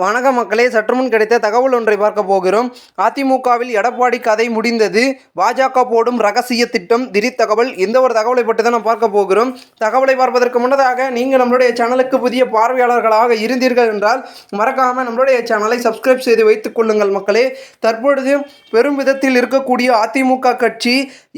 வணக்க மக்களே சற்றுமுன் கிடைத்த தகவல் ஒன்றை பார்க்க போகிறோம். அதிமுகவில் எடப்பாடி கதை முடிந்தது. பாஜக போடும் ரகசிய திட்டம் திடீர் தகவல். இந்த ஒரு தகவலை பற்றி தான் நாம் பார்க்க போகிறோம். தகவலை பார்ப்பதற்கு முன்னதாக நீங்கள் நம்மளுடைய சேனலுக்கு புதிய பார்வையாளர்களாக இருந்தீர்கள் என்றால் மறக்காமல் நம்மளுடைய சேனலை சப்ஸ்கிரைப் செய்து வைத்துக் கொள்ளுங்கள் மக்களே. தற்பொழுது பெரும் விதத்தில் இருக்கக்கூடிய அதிமுக கட்சி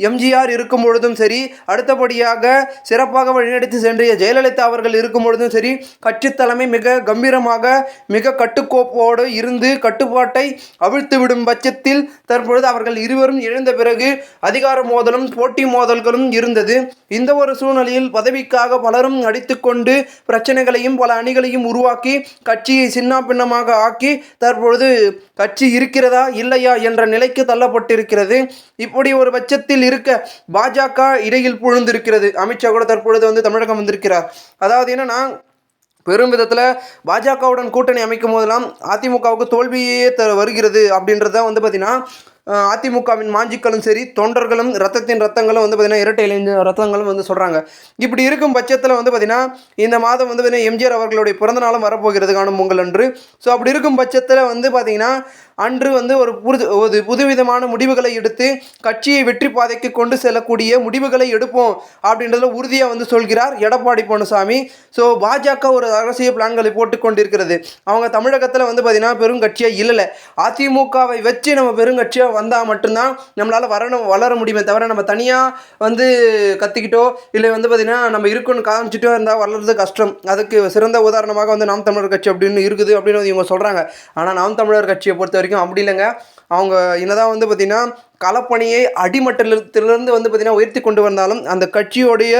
எம்ஜிஆர் இருக்கும் பொழுதும் சரி அடுத்தபடியாக சிறப்பாக வழிநடத்தி சென்றிய ஜெயலலிதா அவர்கள் இருக்கும் பொழுதும் சரி கட்சி தலைமை மிக கம்பீரமாக மிக கட்டுக்கோப்போடு இருந்து கட்டுப்பாட்டை அவிழ்த்துவிடும் பட்சத்தில் தற்பொழுது அவர்கள் இருவரும் எழுந்த பிறகு அதிகார மோதலும் போட்டி மோதல்களும் இருந்தது. இந்த ஒரு சூழ்நிலையில் பதவிக்காக பலரும் அடித்துக்கொண்டு பிரச்சனைகளையும் பல அணிகளையும் உருவாக்கி கட்சியை சின்ன பின்னமாக ஆக்கி தற்பொழுது கட்சி இருக்கிறதா இல்லையா என்ற நிலைக்கு தள்ளப்பட்டிருக்கிறது. இப்படி ஒரு பட்சத்தில் இருக்க பாஜக இடையில் புழுந்திருக்கிறது. அமித்ஷா கூட தற்பொழுது வந்து தமிழகம் வந்திருக்கிறார். அதாவது என்னன்னா பெரும் விதத்தில் பாஜகவுடன் கூட்டணி அமைக்கும் போதெல்லாம் அதிமுகவுக்கு தோல்வியே த வருகிறது அப்படின்றத வந்து பார்த்திங்கன்னா அதிமுகவின் மாஞ்சிக்களும் சரி தொண்டர்களும் ரத்தத்தின் ரத்தங்களும் வந்து பார்த்திங்கன்னா இரட்டை இளைஞ ரத்தங்களும் வந்து சொல்கிறாங்க இப்படி இருக்கும் பட்சத்தில் வந்து பார்த்திங்கன்னா இந்த மாதம் வந்து பார்த்திங்கன்னா எம்ஜிஆர் அவர்களுடைய பிறந்தநாளும் வரப்போகிறது காணும் பொங்கல் அன்று. ஸோ அப்படி இருக்கும் பட்சத்தில் வந்து பார்த்திங்கன்னா அன்று வந்து ஒரு புது ஒரு புதுவிதமான முடிவுகளை எடுத்து கட்சியை வெற்றி பாதைக்கு கொண்டு செல்லக்கூடிய முடிவுகளை எடுப்போம் அப்படின்றத உறுதியாக வந்து சொல்கிறார் எடப்பாடி பழனிசாமி. ஸோ பாஜக ஒரு ரகசிய பிளான்களை போட்டு கொண்டிருக்கிறது. அவங்க தமிழகத்தில் வந்து பார்த்திங்கன்னா பெருங்கட்சியாக இல்லை அதிமுகவை வச்சு நம்ம பெருங்கட்சியாக வந்தால் மட்டும்தான் நம்மளால் வரணும் வளர முடியுமே தவிர நம்ம தனியாக வந்து கற்றுக்கிட்டோ இல்லை வந்து பார்த்திங்கன்னா நம்ம இருக்குன்னு காமிச்சிட்டோ இருந்தால் வளர்றது கஷ்டம். அதுக்கு சிறந்த உதாரணமாக வந்து நாம் தமிழர் கட்சி அப்படின்னு இருக்குது அப்படின்னு வந்து இவங்க சொல்கிறாங்க ஆனால் நாம் தமிழர் கட்சியை பொறுத்த வரைக்கும் அப்படி இல்லைங்க. அவங்க என்னதான் வந்து பார்த்திங்கன்னா களப்பணியை அடிமட்டத்திலிருந்து வந்து பார்த்திங்கன்னா உயர்த்தி கொண்டு வந்தாலும் அந்த கட்சியோடைய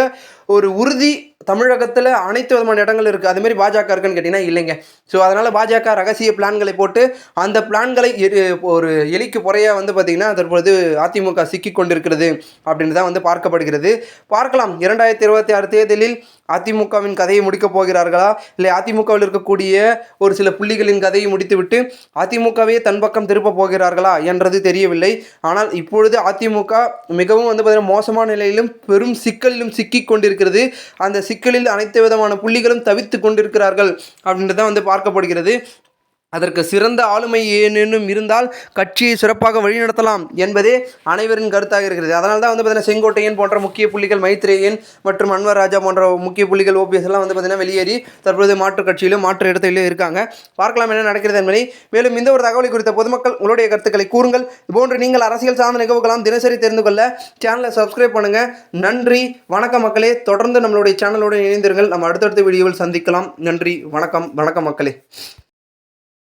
ஒரு உறுதி தமிழகத்தில் அனைத்து விதமான இடங்கள் இருக்குது அதுமாரி பாஜக இருக்குன்னு கேட்டிங்கன்னா இல்லைங்க. ஸோ அதனால் பாஜக ரகசிய பிளான்களை போட்டு அந்த பிளான்களை எரி- ஒரு எலிக்கு புறையாக வந்து பார்த்திங்கன்னா தற்பொழுது அதிமுக சிக்கி கொண்டிருக்கிறது அப்படின்னு தான் வந்து பார்க்கப்படுகிறது. பார்க்கலாம். இரண்டாயிரத்தி இருபத்தி ஆறு தேர்தலில் அதிமுகவின் கதையை முடிக்கப் போகிறார்களா? இல்லை அதிமுகவில் இருக்கக்கூடிய ஒரு சில புள்ளிகளின் கதையை முடித்துவிட்டு அதிமுகவே தன் பக்கம் திருப்ப போகிறார்களா என்றது தெரியவில்லை. ஆனால் இப்பொழுது அதிமுக மிகவும் வந்து பார்த்திங்கன்னா மோசமான நிலையிலும் பெரும் சிக்கலிலும் சிக்கி கொண்டிருக்கிறது. அந்த சிக்கலில் அனைத்து விதமான புள்ளிகளும் தவித்து கொண்டிருக்கிறார்கள் அப்படின்றது தான் வந்து பார்க்கப்படுகிறது. அதற்கு சிறந்த ஆளுமை ஏனேனும் இருந்தால் கட்சியை சிறப்பாக வழிநடத்தலாம் என்பதே அனைவரின் கருத்தாக இருக்கிறது. அதனால தான் வந்து பார்த்தீங்கன்னா செங்கோட்டையன் போன்ற முக்கிய புள்ளிகள் மைத்ரேயன் மற்றும் அன்வர் ராஜா போன்ற முக்கிய புள்ளிகள் ஓபிஎஸ் எல்லாம் வந்து பார்த்தீங்கன்னா வெளியேறி தற்போது மாற்றுக் கட்சியிலும் மாற்று இடத்திலும் இருக்காங்க. பார்க்கலாம் என்ன நடக்கிறது என்பதை. மேலும் இந்த ஒரு தகவலை குறித்த பொதுமக்கள் உங்களுடைய கருத்துக்களை கூறுங்கள். இதுபோன்று நீங்கள் அரசியல் சார்ந்த நிகழ்வுகளாம் தினசரி தெரிந்து கொள்ள சேனலை சப்ஸ்கிரைப் பண்ணுங்க. நன்றி வணக்கம் மக்களே. தொடர்ந்து நம்மளுடைய சேனலோடு இணைந்திருங்கள். நம்ம அடுத்தடுத்த வீடியோவில் சந்திக்கலாம். நன்றி வணக்கம் வணக்கம் மக்களே.